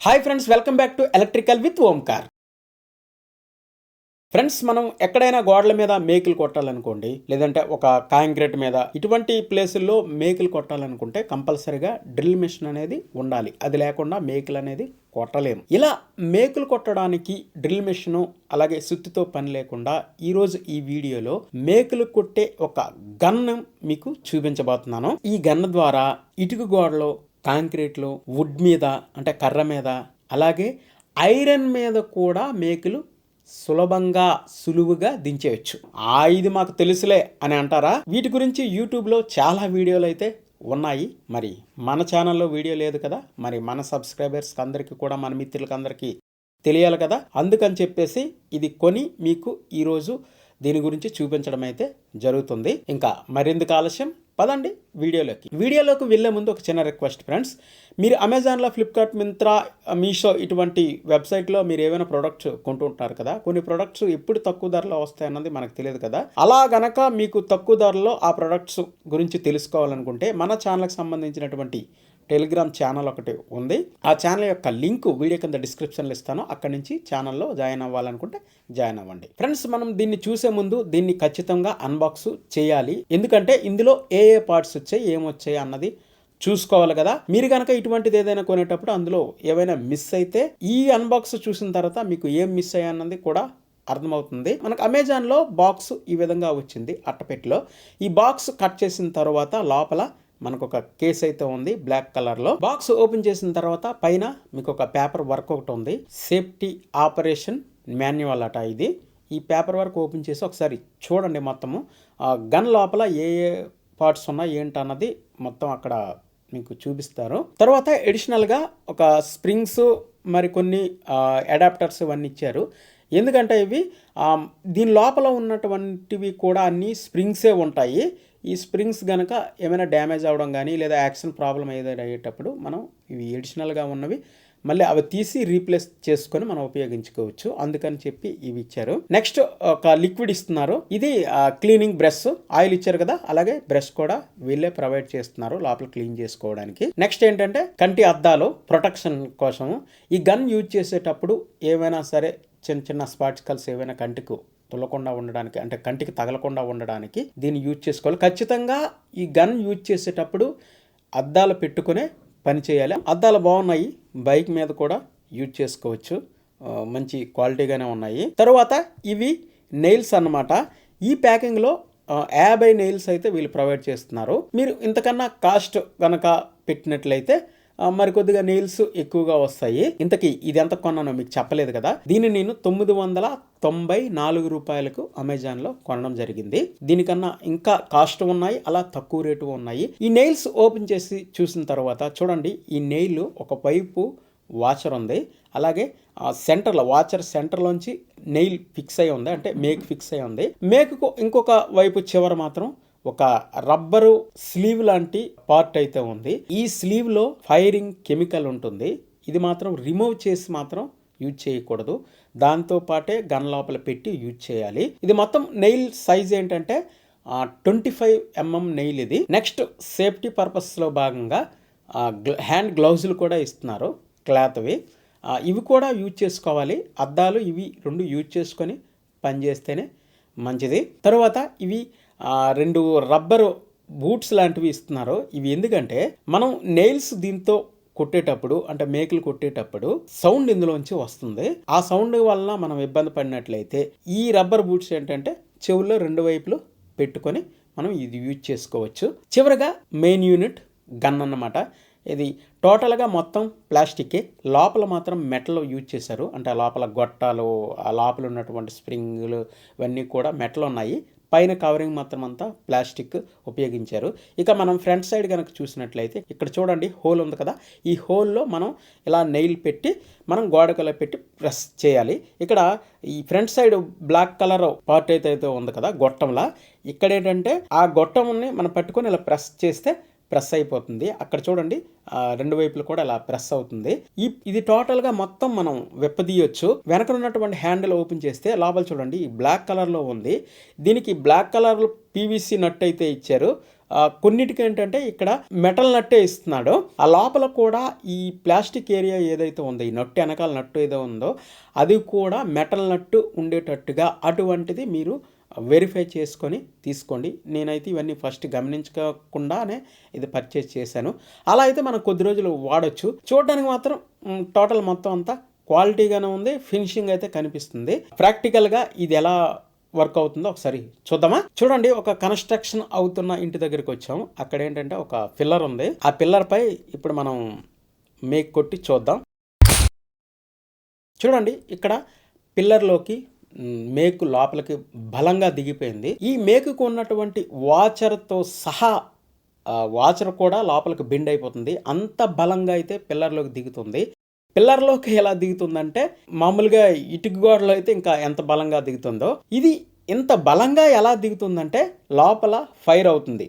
Hi friends welcome back to electrical with Omkar friends మనం ఎక్కడైనా గోడల మీద మేకులు కొట్టాలనుకోండి లేదంటే ఒక కాంక్రీట్ మీద ఇటువంటి ప్లేసుల్లో మేకులు కొట్టాలనుకుంటే కంపల్సరిగా డ్రిల్ మిషన్ అనేది ఉండాలి. అది లేకుండా మేకులు అనేది కొట్టలేము. ఇలా మేకులు కొట్టడానికి డ్రిల్ మిషన్ అలాగే సుత్తితో పని లేకుండా ఈరోజు ఈ వీడియోలో మేకులు కొట్టే ఒక గన్ మీకు చూపించబోతున్నాను. ఈ గన్ ద్వారా ఇటుక గోడలో కాంక్రీట్లో వుడ్ మీద అంటే కర్ర మీద అలాగే ఐరన్ మీద కూడా మేకులు సులభంగా సులువుగా దించేయచ్చు. ఆ ఇది మాకు తెలుసులే అని అంటారా? వీటి గురించి యూట్యూబ్లో చాలా వీడియోలు అయితే ఉన్నాయి. మరి మన ఛానల్లో వీడియో లేదు కదా? మరి మన సబ్స్క్రైబర్స్ అందరికీ కూడా మన మిత్రులకి అందరికీ తెలియాలి కదా? అందుకని చెప్పేసి ఇది కొని మీకు ఈరోజు దీని గురించి చూపించడం అయితే జరుగుతుంది. ఇంకా మరెందుకు ఆలస్యం. పదండి వీడియోలోకి. వీడియోలోకి వెళ్ళే ముందు ఒక చిన్న రిక్వెస్ట్ ఫ్రెండ్స్ మీరు అమెజాన్లో ఫ్లిప్కార్ట్ మింత్రా మీషో ఇటువంటి వెబ్సైట్లో మీరు ఏమైనా ప్రొడక్ట్స్ కొంటుంటారు కదా కొన్ని ప్రొడక్ట్స్ ఎప్పుడు తక్కువ ధరలో వస్తాయన్నది మనకు తెలియదు కదా. అలా గనక మీకు తక్కువ ధరలో ఆ ప్రొడక్ట్స్ గురించి తెలుసుకోవాలనుకుంటే మన ఛానల్కి సంబంధించినటువంటి టెలిగ్రామ్ ఛానల్ ఒకటి ఉంది. ఆ ఛానల్ యొక్క లింక్ వీడియో కింద డిస్క్రిప్షన్లో ఇస్తాను. అక్కడి నుంచి ఛానల్లో జాయిన్ అవ్వాలనుకుంటే జాయిన్ అవ్వండి. ఫ్రెండ్స్ మనం దీన్ని చూసే ముందు దీన్ని ఖచ్చితంగా అన్బాక్స్ చేయాలి. ఎందుకంటే ఇందులో ఏ ఏ పార్ట్స్ వచ్చాయి ఏమొచ్చాయి అన్నది చూసుకోవాలి కదా. మీరు కనుక ఇటువంటిది ఏదైనా కొనేటప్పుడు అందులో ఏవైనా మిస్ అయితే ఈ అన్బాక్స్ చూసిన తర్వాత మీకు ఏం మిస్ అయ్యానన్నది కూడా అర్థమవుతుంది. మనకు అమెజాన్లో బాక్స్ ఈ విధంగా వచ్చింది అట్టపెట్టిలో. ఈ బాక్స్ కట్ చేసిన తర్వాత లోపల మనకు ఒక కేస్ అయితే ఉంది బ్లాక్ కలర్లో బాక్స్ ఓపెన్ చేసిన తర్వాత పైన మీకు ఒక పేపర్ వర్క్ ఒకటి ఉంది. సేఫ్టీ ఆపరేషన్ మాన్యువల్ అట ఇది. ఈ పేపర్ వర్క్ ఓపెన్ చేసి ఒకసారి చూడండి మొత్తము. ఆ గన్ లోపల ఏ ఏ పార్ట్స్ ఉన్నాయి ఏంటన్నది మొత్తం అక్కడ మీకు చూపిస్తారు. తర్వాత ఎడిషనల్గా ఒక స్ప్రింగ్స్ మరి కొన్ని అడాప్టర్స్ ఇవన్నీ ఇచ్చారు. ఎందుకంటే ఇవి దీని లోపల ఉన్నటువంటివి కూడా అన్ని స్ప్రింగ్సే ఉంటాయి. ఈ స్ప్రింగ్స్ కనుక ఏమైనా డ్యామేజ్ అవ్వడం కానీ లేదా యాక్షన్ ప్రాబ్లం ఏదైనా అయ్యేటప్పుడు మనం ఇవి ఎడిషనల్గా ఉన్నవి మళ్ళీ అవి తీసి రీప్లేస్ చేసుకొని మనం ఉపయోగించుకోవచ్చు. అందుకని చెప్పి ఇవి ఇచ్చారు. నెక్స్ట్ ఒక లిక్విడ్ ఇస్తున్నారు. ఇది క్లీనింగ్ బ్రష్. ఆయిల్ ఇచ్చారు కదా అలాగే బ్రష్ కూడా వీళ్ళే ప్రొవైడ్ చేస్తున్నారు లోపల క్లీన్ చేసుకోవడానికి. నెక్స్ట్ ఏంటంటే కంటి అద్దాలు ప్రొటెక్షన్ కోసం ఈ గన్ యూజ్ చేసేటప్పుడు ఏమైనా సరే చిన్న చిన్న స్పార్టికల్స్ ఏవైనా కంటికి తుల్లకుండా ఉండడానికి అంటే కంటికి తగలకుండా ఉండడానికి దీన్ని యూజ్ చేసుకోవాలి. ఖచ్చితంగా ఈ గన్ యూజ్ చేసేటప్పుడు అద్దాలు పెట్టుకునే పని చేయాలి. అద్దాలు బాగున్నాయి బైక్ మీద కూడా యూజ్ చేసుకోవచ్చు. మంచి క్వాలిటీగానే ఉన్నాయి. తర్వాత ఇవి నెయిల్స్ అన్నమాట. ఈ ప్యాకింగ్లో యాభై నెయిల్స్ అయితే వీళ్ళు ప్రొవైడ్ చేస్తున్నారు. మీరు ఇంతకన్నా కాస్ట్ కనుక పెట్టినట్లయితే మరికొద్దిగా మరి కొద్దిగా నెయిల్స్ ఎక్కువగా వస్తాయి. ఇంతకీ ఇది ఎంత కొన్నానో మీకు చెప్పలేదు కదా. దీన్ని నేను తొమ్మిది వందల తొంభై నాలుగు రూపాయలకు అమెజాన్లో కొనడం జరిగింది. దీనికన్నా ఇంకా కాస్ట్ ఉన్నాయి అలా తక్కువ రేటు ఉన్నాయి. ఈ నెయిల్స్ ఓపెన్ చేసి చూసిన తర్వాత చూడండి ఈ నెయిల్ ఒక వైపు వాచర్ ఉంది. అలాగే ఆ సెంటర్లో వాచర్ సెంటర్లోంచి నెయిల్ ఫిక్స్ అయి ఉంది. అంటే మేక్ ఫిక్స్ అయి ఉంది. మేకుకు ఇంకొక వైపు చివర మాత్రం ఒక రబ్బరు స్లీవ్ లాంటి పార్ట్ అయితే ఉంది. ఈ స్లీవ్లో ఫైరింగ్ కెమికల్ ఉంటుంది. ఇది మాత్రం రిమూవ్ చేసి మాత్రం యూజ్ చేయకూడదు. దాంతో పాటే గన్ లోపల పెట్టి యూజ్ చేయాలి. ఇది మొత్తం నెయిల్ సైజ్ ఏంటంటే ట్వంటీ ఫైవ్ ఎంఎం నెయిల్ ఇది. నెక్స్ట్ సేఫ్టీ పర్పస్లో భాగంగా హ్యాండ్ గ్లౌజులు కూడా ఇస్తున్నారు క్లాత్వి. ఇవి కూడా యూజ్ చేసుకోవాలి. అద్దాలు ఇవి రెండు యూజ్ చేసుకొని పనిచేస్తేనే మంచిది. తర్వాత ఇవి రెండు రబ్బరు బూట్స్ లాంటివి ఇస్తున్నారు. ఇవి ఎందుకంటే మనం నెయిల్స్ దీంతో కొట్టేటప్పుడు అంటే మేకులు కొట్టేటప్పుడు సౌండ్ ఇందులోంచి వస్తుంది. ఆ సౌండ్ వలన మనం ఇబ్బంది పడినట్లయితే ఈ రబ్బర్ బూట్స్ ఏంటంటే చెవుల్లో రెండు వైపులు పెట్టుకొని మనం ఇది యూజ్ చేసుకోవచ్చు. చివరగా మెయిన్ యూనిట్ గన్ అన్నమాట. ఇది టోటల్గా మొత్తం ప్లాస్టికే లోపల మాత్రం మెటల్ యూజ్ చేశారు. అంటే లోపల గొట్టాలు ఆ లోపల ఉన్నటువంటి స్ప్రింగులు ఇవన్నీ కూడా మెటల్ ఉన్నాయి. పైన కవరింగ్ మాత్రం అంతా ప్లాస్టిక్ ఉపయోగించారు. ఇక మనం ఫ్రంట్ సైడ్ కనుక చూసినట్లయితే ఇక్కడ చూడండి హోల్ ఉంది కదా. ఈ హోల్లో మనం ఇలా నెయిల్ పెట్టి మనం గోడకలా పెట్టి ప్రెస్ చేయాలి. ఇక్కడ ఈ front side black colour part అయితే అయితే ఉంది కదా గొట్టంలా. ఇక్కడ ఏంటంటే ఆ గొట్టంని మనం పట్టుకొని ఇలా ప్రెస్ చేస్తే ప్రెస్ అయిపోతుంది. అక్కడ చూడండి రెండు వైపులు కూడా ఇలా ప్రెస్ అవుతుంది. ఈ ఇది టోటల్గా మొత్తం మనం విప్పదీయొచ్చు. వెనక ఉన్నటువంటి హ్యాండిల్ ఓపెన్ చేస్తే లోపల చూడండి ఈ బ్లాక్ కలర్లో ఉంది. దీనికి బ్లాక్ కలర్ పీవీసీ నట్ అయితే ఇచ్చారు. కొన్నిటికి ఏంటంటే ఇక్కడ మెటల్ నట్టే ఇస్తున్నాడు. ఆ లోపల కూడా ఈ ప్లాస్టిక్ ఏరియా ఏదైతే ఉందో ఈ నట్టు వెనకాల నట్టు ఏదో ఉందో అది కూడా మెటల్ నట్టు ఉండేటట్టుగా అటువంటిది మీరు వెరిఫై చేసుకొని తీసుకోండి. నేనైతే ఇవన్నీ ఫస్ట్ గమనించకుండానే ఇది పర్చేస్ చేశాను. అలా అయితే మనం కొద్ది రోజులు వాడచ్చు. చూడడానికి మాత్రం టోటల్ మొత్తం అంతా క్వాలిటీగానే ఉంది. ఫినిషింగ్ అయితే కనిపిస్తుంది. ప్రాక్టికల్గా ఇది ఎలా వర్క్ అవుతుందో ఒకసారి చూద్దామా? చూడండి ఒక కన్స్ట్రక్షన్ అవుతున్న ఇంటి దగ్గరికి వచ్చాము. అక్కడ ఏంటంటే ఒక పిల్లర్ ఉంది. ఆ పిల్లర్ పై ఇప్పుడు మనం మేక్ కొట్టి చూద్దాం. చూడండి ఇక్కడ పిల్లర్లోకి మేకు లోపలికి బలంగా దిగిపోయింది. ఈ మేకుకు ఉన్నటువంటి వాచర్తో సహా వాచర్ కూడా లోపలికి బెండ్ అయిపోతుంది. అంత బలంగా అయితే పిల్లర్లోకి దిగుతుంది. పిల్లర్లోకి ఎలా దిగుతుందంటే మామూలుగా ఇటుక గోడలో అయితే ఇంకా ఎంత బలంగా దిగుతుందో ఇది ఇంత బలంగా ఎలా దిగుతుందంటే లోపల ఫైర్ అవుతుంది.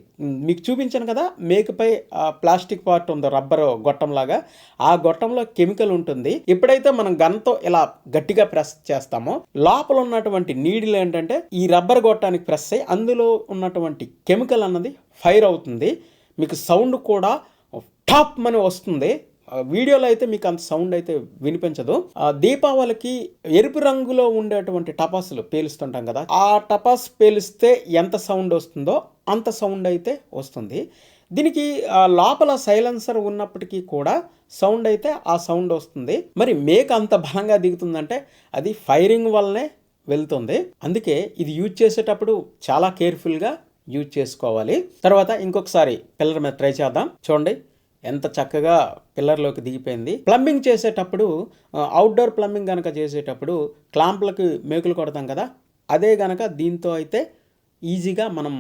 మీకు చూపించాను కదా మేకపై ఆ ప్లాస్టిక్ పార్ట్ ఉందో రబ్బర్ గొట్టంలాగా. ఆ గొట్టంలో కెమికల్ ఉంటుంది. ఎప్పుడైతే మనం గన్తో ఇలా గట్టిగా ప్రెస్ చేస్తామో లోపల ఉన్నటువంటి నీడిలు ఏంటంటే ఈ రబ్బర్ గొట్టానికి ప్రెస్ అయ్యి అందులో ఉన్నటువంటి కెమికల్ అన్నది ఫైర్ అవుతుంది. మీకు సౌండ్ కూడా టాప్ అని వస్తుంది. వీడియోలో అయితే మీకు అంత సౌండ్ అయితే వినిపించదు. ఆ దీపావళికి ఎరుపు రంగులో ఉండేటువంటి టపాసులు పేలుస్తుంటాం కదా ఆ టపాస్ పేలిస్తే ఎంత సౌండ్ వస్తుందో అంత సౌండ్ అయితే వస్తుంది. దీనికి లోపల సైలెన్సర్ ఉన్నప్పటికీ కూడా సౌండ్ అయితే ఆ సౌండ్ వస్తుంది. మరి మేక అంత బలంగా దిగుతుందంటే అది ఫైరింగ్ వల్లనే వెళ్తుంది. అందుకే ఇది యూజ్ చేసేటప్పుడు చాలా కేర్ఫుల్గా యూజ్ చేసుకోవాలి. తర్వాత ఇంకొకసారి పిల్లర్ మీద ట్రై చేద్దాం. చూడండి. ఎంత చక్కగా పిల్లర్లోకి దిగిపోయింది. ప్లంబింగ్ చేసేటప్పుడు అవుట్డోర్ ప్లంబింగ్ కనుక చేసేటప్పుడు క్లాంప్లకు మేకులు కొడతాం కదా అదే గనక దీంతో అయితే ఈజీగా మనం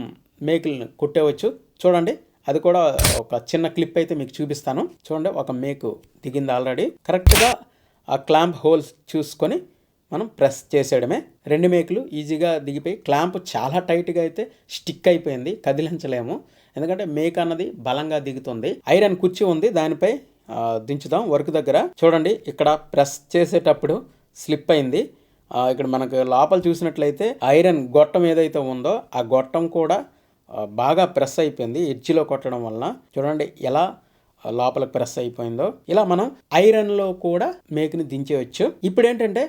మేకులను కొట్టేవచ్చు. చూడండి అది కూడా ఒక చిన్న క్లిప్ అయితే మీకు చూపిస్తాను. చూడండి ఒక మేకు దిగింది ఆల్రెడీ. కరెక్ట్గా ఆ క్లాంప్ హోల్స్ చూసుకొని మనం ప్రెస్ చేసేయడమే. రెండు మేకులు ఈజీగా దిగిపోయి క్లాంప్ చాలా టైట్గా అయితే స్టిక్ అయిపోయింది కదిలించలేము. ఎందుకంటే మేక అన్నది బలంగా దిగుతుంది ఐరన్ కుర్చీ ఉంది దానిపై దించుదాం వర్క్ దగ్గర. చూడండి ఇక్కడ ప్రెస్ చేసేటప్పుడు స్లిప్ అయింది. ఇక్కడ మనకు లోపల చూసినట్లయితే ఐరన్ గొట్టం ఏదైతే ఉందో ఆ గొట్టం కూడా బాగా ప్రెస్ అయిపోయింది ఎడ్జిలో కొట్టడం వలన. చూడండి ఎలా లోపల ప్రెస్ అయిపోయిందో. ఇలా మనం ఐరన్లో కూడా మేకుని దించేయచ్చు. ఇప్పుడు ఏంటంటే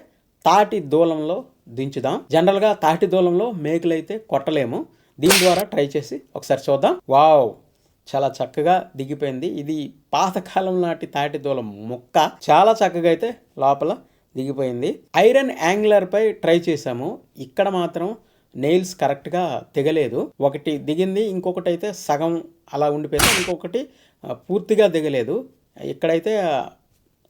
తాటి దూలంలో దించుదాం. జనరల్గా తాటి దూలంలో మేకలు అయితే కొట్టలేము. దీని ద్వారా ట్రై చేసి ఒకసారి చూద్దాం. వావ్! చాలా చక్కగా దిగిపోయింది. ఇది పాతకాలం నాటి తాటి దూలం ముక్క. చాలా చక్కగా అయితే లోపల దిగిపోయింది. ఐరన్ యాంగ్లర్పై ట్రై చేసాము ఇక్కడ మాత్రం నెయిల్స్ కరెక్ట్గా తెగలేదు. ఒకటి దిగింది ఇంకొకటి అయితే సగం అలా ఉండిపోయింది ఇంకొకటి పూర్తిగా దిగలేదు. ఇక్కడైతే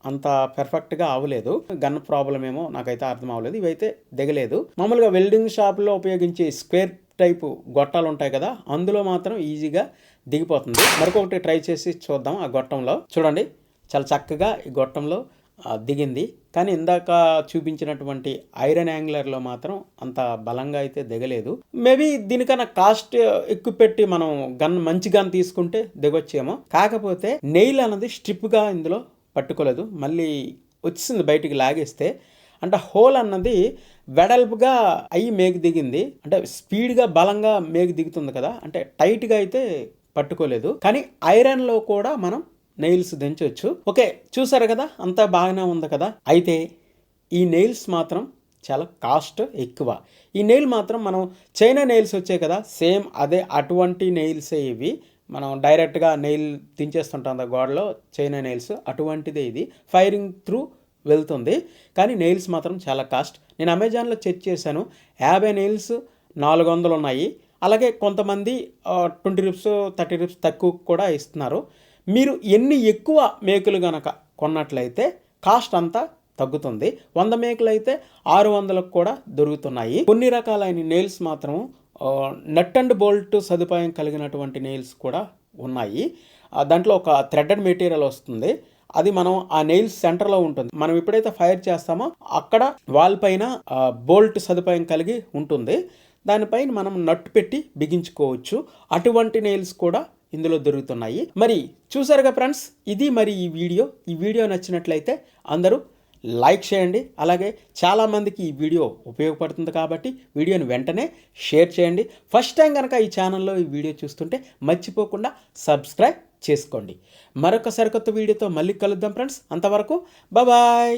అంత పెర్ఫెక్ట్గా అవ్వలేదు గన్ ప్రాబ్లం ఏమో నాకైతే అర్థం అవ్వలేదు. ఇవైతే దిగలేదు. మామూలుగా వెల్డింగ్ షాప్లో ఉపయోగించే స్క్వేర్ టైపు గొట్టాలు ఉంటాయి కదా అందులో మాత్రం ఈజీగా దిగిపోతుంది. మరొకటి ట్రై చేసి చూద్దాం ఆ గొట్టంలో. చూడండి చాలా చక్కగా ఈ గొట్టంలో దిగింది. కానీ ఇందాక చూపించినటువంటి ఐరన్ యాంగ్లర్లో మాత్రం అంత బలంగా అయితే దిగలేదు. మేబీ దీనికన్నా కాస్ట్ ఎక్కువ పెట్టి మనం గన్ మంచి గన్ తీసుకుంటే దిగొచ్చేమో. కాకపోతే నెయిల్ అన్నది స్ట్రిప్గా ఇందులో పట్టుకోలేదు. మళ్ళీ వచ్చింది బయటికి లాగేస్తే అంటే హోల్ అన్నది వెడల్పుగా అయ్యి మేకు దిగింది. అంటే స్పీడ్గా బలంగా మేకు దిగుతుంది కదా. అంటే టైట్గా అయితే పట్టుకోలేదు. కానీ ఐరన్లో కూడా మనం నెయిల్స్ దించవచ్చు ఓకే చూసారు కదా? అంతా బాగానే ఉంది కదా? అయితే ఈ నెయిల్స్ మాత్రం చాలా కాస్ట్ ఎక్కువ. ఈ నెయిల్ మాత్రం మనం చైనా నెయిల్స్ వచ్చాయి కదా? సేమ్ అదే అటువంటి నెయిల్సే ఇవి. మనం డైరెక్ట్గా నెయిల్ దించేస్తుంటాం గోడలో చైనా నెయిల్స్ అటువంటిదే ఇది. ఫైరింగ్ త్రూ వెళ్తుంది. కానీ నెయిల్స్ మాత్రం చాలా కాస్ట్ నేను అమెజాన్లో చెక్ చేశాను. యాభై నెయిల్స్ నాలుగు వందలు ఉన్నాయి. అలాగే కొంతమంది ట్వంటీ రూప్స్ థర్టీ రూప్స్ తక్కువ కూడా ఇస్తున్నారు. మీరు ఎన్ని ఎక్కువ మేకులు గనక కొన్నట్లయితే కాస్ట్ అంతా తగ్గుతుంది. వంద మేకులు అయితే ఆరు వందలకు కూడా దొరుకుతున్నాయి. కొన్ని రకాలైన నెయిల్స్ మాత్రం నట్ అండ్ బోల్ట్ సదుపాయం కలిగినటువంటి నెయిల్స్ కూడా ఉన్నాయి. దాంట్లో ఒక థ్రెడెడ్ మెటీరియల్ వస్తుంది. అది మనం ఆ నెయిల్స్ సెంటర్లో ఉంటుంది. మనం ఎప్పుడైతే ఫైర్ చేస్తామో అక్కడ వాల్ పైన బోల్ట్ సదుపాయం కలిగి ఉంటుంది. దానిపైన మనం నట్ పెట్టి బిగించుకోవచ్చు. అటువంటి నెయిల్స్ కూడా ఇందులో దొరుకుతున్నాయి. మరి చూసారుగా ఫ్రెండ్స్ ఇది మరి ఈ వీడియో. ఈ వీడియో నచ్చినట్లయితే అందరూ లైక్ చేయండి. అలాగే చాలామందికి ఈ వీడియో ఉపయోగపడుతుంది కాబట్టి వీడియోని వెంటనే షేర్ చేయండి. ఫస్ట్ టైం కనుక ఈ ఛానల్లో ఈ వీడియో చూస్తుంటే మర్చిపోకుండా సబ్స్క్రైబ్ చేసుకోండి. మరొక సరికొత్త వీడియోతో మళ్ళీ కలుద్దాం ఫ్రెండ్స్. అంతవరకు బాబాయ్!